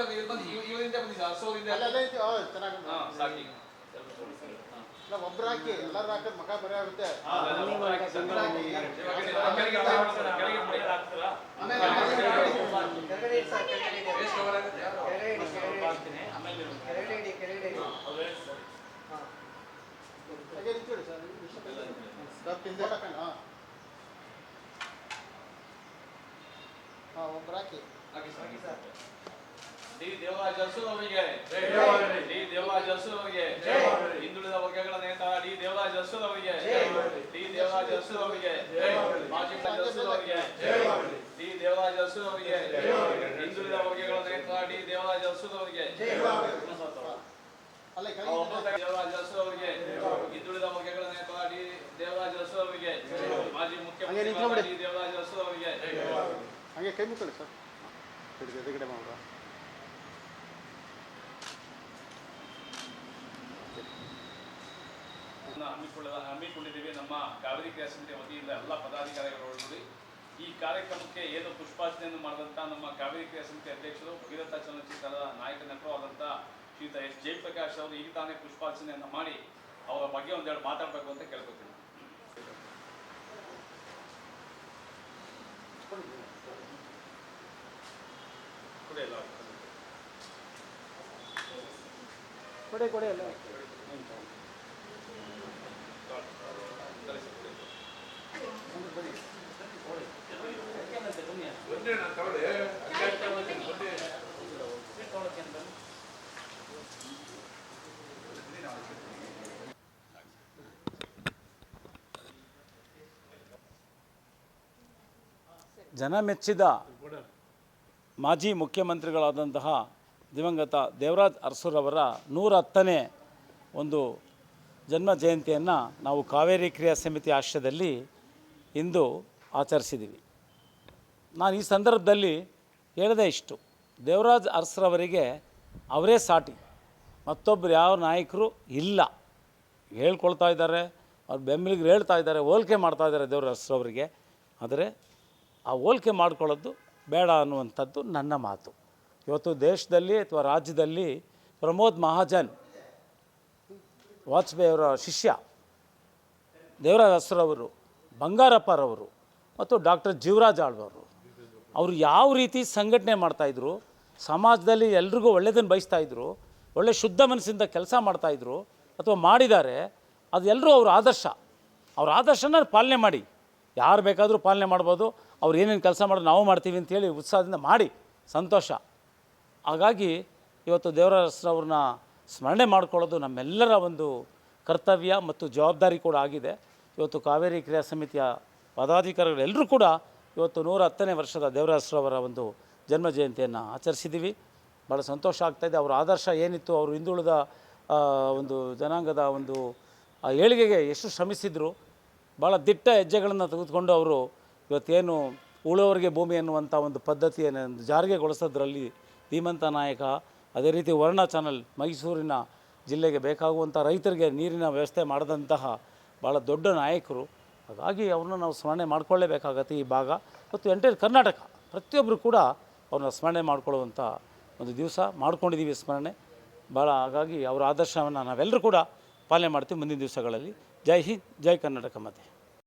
ಮತ್ತೆ ಇದು ಬಂದು ಇವ- ಇವರಿಂದ ಬಂದಿದ್ದು. ಹಸೋದಿಂದ ಸಾಕಿ ಇಲ್ಲ ಒಬ್ರು ಹಾಕಿ ಎಲ್ಲರೂ ಹಾಕಿದ್ರೆ ಮಕ ಬರೀ ಆಗುತ್ತೆ. ಒಬ್ರು ಹಾಕಿ ಹಾಕಿ. ಸರ್, ಡಿ ದೇವರಾಜ ಅವರಿಗೆ ಜಯವಾಗಲಿ. ಡಿ ದೇವರಾಜ ಅವರಿಗೆ ಜಯವಾಗಲಿ. ಹಿಂದುಳಿದ ವರ್ಗಗಳ ನೇತ ಡಿ ದೇವರಾಜ ಅವರಿಗೆ ಜಯವಾಗಲಿ. ಡಿ ದೇವರಾಜ ಅವರಿಗೆ ಜಯವಾಗಲಿ. ಮಾಜಿ ಅವರಿಗೆ ಜಯವಾಗಲಿ. ಡಿ ದೇವರಾಜ ಅವರಿಗೆ ಜಯವಾಗಲಿ. ಹಿಂದುಳಿದ ವರ್ಗಗಳ ನೇತ ಡಿ ದೇವರಾಜ ಅವರಿಗೆ ದೇವರಾಜ ಅವರಿಗೆ ಹಿಂದುಳಿದ ವರ್ಗಗಳ ನೇತ ಡಿ ದೇವರಾಜ ಅವರಿಗೆ ಮಾಜಿ ಮುಖ್ಯಮಂತ್ರಿ ಅವರಿಗೆ ಹಾಗೆ ಕೈ ಮುಕ್ಕೊಳ್ಳಿ ಸರ್ ಎದುರುಗಡೆ ಮಾಡೋಣ ಹಮ್ಮಿಕೊಳ್ಳ ಹಮ್ಮಿಕೊಂಡಿದ್ದೇವೆ. ನಮ್ಮ ಕಾವೇರಿ ಕ್ರಿಯಾ ಸಮಿತಿ ವತಿಯಿಂದ ಎಲ್ಲ ಪದಾಧಿಕಾರಿಗಳು ಒಳಗೂಡಿ ಈ ಕಾರ್ಯಕ್ರಮಕ್ಕೆ ಏನು ಪುಷ್ಪಾರ್ಚನೆಯನ್ನು ಮಾಡಿದಂಥ ನಮ್ಮ ಕಾವೇರಿ ಕ್ರಿಯಾ ಸಮಿತಿ ಅಧ್ಯಕ್ಷರು ಭಗೀರಥ ಚಲನಚಿತ್ರದ ನಾಯಕ ನಟರು ಆದಂಥ ಶ್ರೀಯುತ ಎಸ್. ಜಯಪ್ರಕಾಶ್ ಅವರು ಈಗ ತಾನೇ ಪುಷ್ಪಾರ್ಚನೆಯನ್ನು ಮಾಡಿ ಅವರ ಬಗ್ಗೆ ಒಂದೆರಡು ಮಾತಾಡಬೇಕು ಅಂತ ಕೇಳ್ಕೊತೀನಿ. ಕೊಡಿ ಕೊಡಿ ಎಲ್ಲ ಒಂದೇ ನಾನು ತಗೊಳ್ಳಿ ಜನ ಮೆಚ್ಚಿದ ಮಾಜಿ ಮುಖ್ಯಮಂತ್ರಿಗಳಾದಂತಹ ದಿವಂಗತ ದೇವರಾಜ್ ಅರಸುರವರ ನೂರ ಹತ್ತನೇ ಒಂದು ಜನ್ಮ ಜಯಂತಿಯನ್ನು ನಾವು ಕಾವೇರಿ ಕ್ರಿಯಾ ಸಮಿತಿ ಆಶ್ರಯದಲ್ಲಿ ಇಂದು ಆಚರಿಸಿದ್ದೀವಿ. ನಾನು ಈ ಸಂದರ್ಭದಲ್ಲಿ ಹೇಳಿದೆ ಇಷ್ಟು. ದೇವರಾಜ್ ಅರಸರವರಿಗೆ ಅವರೇ ಸಾಟಿ. ಮತ್ತೊಬ್ಬರು ಯಾವ ನಾಯಕರು ಇಲ್ಲ. ಹೇಳ್ಕೊಳ್ತಾ ಇದ್ದಾರೆ, ಅವ್ರು ಬೆಂಬಲಿಗರು ಹೇಳ್ತಾ ಇದ್ದಾರೆ, ಹೋಲಿಕೆ ಮಾಡ್ತಾ ಇದ್ದಾರೆ ದೇವ್ರ ಅರಸರವರಿಗೆ. ಆದರೆ ಆ ಹೋಲಿಕೆ ಮಾಡ್ಕೊಳ್ಳೋದು ಬೇಡ ಅನ್ನುವಂಥದ್ದು ನನ್ನ ಮಾತು. ಇವತ್ತು ದೇಶದಲ್ಲಿ ಅಥವಾ ರಾಜ್ಯದಲ್ಲಿ ಪ್ರಮೋದ್ ಮಹಾಜನ್ ವಾಜಪೇಯಿಯವರ ಶಿಷ್ಯ, ದೇವರಾಜ ಅಸರವರು ಬಂಗಾರಪ್ಪರವರು ಮತ್ತು ಡಾಕ್ಟರ್ ಜೀವರಾಜ್ ಆಳ್ವರು ಅವರು ಯಾವ ರೀತಿ ಸಂಘಟನೆ ಮಾಡ್ತಾಯಿದ್ರು ಸಮಾಜದಲ್ಲಿ ಎಲ್ರಿಗೂ ಒಳ್ಳೆಯದನ್ನು ಬಯಸ್ತಾಯಿದ್ರು ಒಳ್ಳೆ ಶುದ್ಧ ಮನಸ್ಸಿಂದ ಕೆಲಸ ಮಾಡ್ತಾಯಿದ್ರು ಅಥವಾ ಮಾಡಿದ್ದಾರೆ ಅದು ಎಲ್ಲರೂ ಅವ್ರ ಆದರ್ಶ. ಅವ್ರ ಆದರ್ಶನ ಪಾಲನೆ ಮಾಡಿ. ಯಾರು ಬೇಕಾದರೂ ಪಾಲನೆ ಮಾಡ್ಬೋದು, ಅವ್ರು ಏನೇನು ಕೆಲಸ ಮಾಡೋದು ನಾವು ಮಾಡ್ತೀವಿ ಅಂತೇಳಿ ಉತ್ಸಾಹದಿಂದ ಮಾಡಿ. ಸಂತೋಷ. ಹಾಗಾಗಿ ಇವತ್ತು ದೇವರಸ್ರವ್ರನ್ನ ಸ್ಮರಣೆ ಮಾಡ್ಕೊಳ್ಳೋದು ನಮ್ಮೆಲ್ಲರ ಒಂದು ಕರ್ತವ್ಯ ಮತ್ತು ಜವಾಬ್ದಾರಿ ಕೂಡ ಆಗಿದೆ. ಇವತ್ತು ಕಾವೇರಿ ಕ್ರಿಯಾ ಸಮಿತಿಯ ಪದಾಧಿಕಾರಿಗಳೆಲ್ಲರೂ ಕೂಡ ಇವತ್ತು ನೂರ ಹತ್ತನೇ ವರ್ಷದ ದೇವರಾಸರವರ ಒಂದು ಜನ್ಮ ಜಯಂತಿಯನ್ನು ಆಚರಿಸಿದ್ದೀವಿ ಭಾಳ ಸಂತೋಷ ಆಗ್ತಾಯಿದೆ ಅವರ ಆದರ್ಶ ಏನಿತ್ತು, ಅವರು ಹಿಂದುಳಿದ ಒಂದು ಜನಾಂಗದ ಒಂದು, ಆ, ಏಳಿಗೆಗೆ ಎಷ್ಟು ಶ್ರಮಿಸಿದರು ಭಾಳ ದಿಟ್ಟ ಹೆಜ್ಜೆಗಳನ್ನು ತೆಗೆದುಕೊಂಡು ಅವರು ಇವತ್ತೇನು ಉಳುವವರಿಗೆ ಭೂಮಿ ಎನ್ನುವಂಥ ಒಂದು ಪದ್ಧತಿಯನ್ನು ಜಾರಿಗೆಗೊಳಿಸೋದ್ರಲ್ಲಿ ಧೀಮಂತ ನಾಯಕ, ಅದೇ ರೀತಿ ವರ್ಣ ಚಾನಲ್ ಮೈಸೂರಿನ ಜಿಲ್ಲೆಗೆ ಬೇಕಾಗುವಂಥ ರೈತರಿಗೆ ನೀರಿನ ವ್ಯವಸ್ಥೆ ಮಾಡಿದಂತಹ ಭಾಳ ದೊಡ್ಡ ನಾಯಕರು. ಹಾಗಾಗಿ ಅವ್ರನ್ನ ನಾವು ಸ್ಮರಣೆ ಮಾಡಿಕೊಳ್ಳೇಬೇಕಾಗತ್ತೆ ಈ ಭಾಗ. ಮತ್ತು ಎಂಟೈರ್ ಕರ್ನಾಟಕ ಪ್ರತಿಯೊಬ್ಬರು ಕೂಡ ಅವ್ರನ್ನ ಸ್ಮರಣೆ ಮಾಡಿಕೊಳ್ಳುವಂಥ ಒಂದು ದಿವಸ ಮಾಡ್ಕೊಂಡಿದ್ದೀವಿ ಸ್ಮರಣೆ. ಭಾಳ ಹಾಗಾಗಿ ಅವರ ಆದರ್ಶವನ್ನು ನಾವೆಲ್ಲರೂ ಕೂಡ ಪಾಲನೆ ಮಾಡ್ತೀವಿ ಮುಂದಿನ ದಿವಸಗಳಲ್ಲಿ. ಜೈ ಹಿಂದ್, ಜೈ ಕರ್ನಾಟಕ ಮತ್ತೆ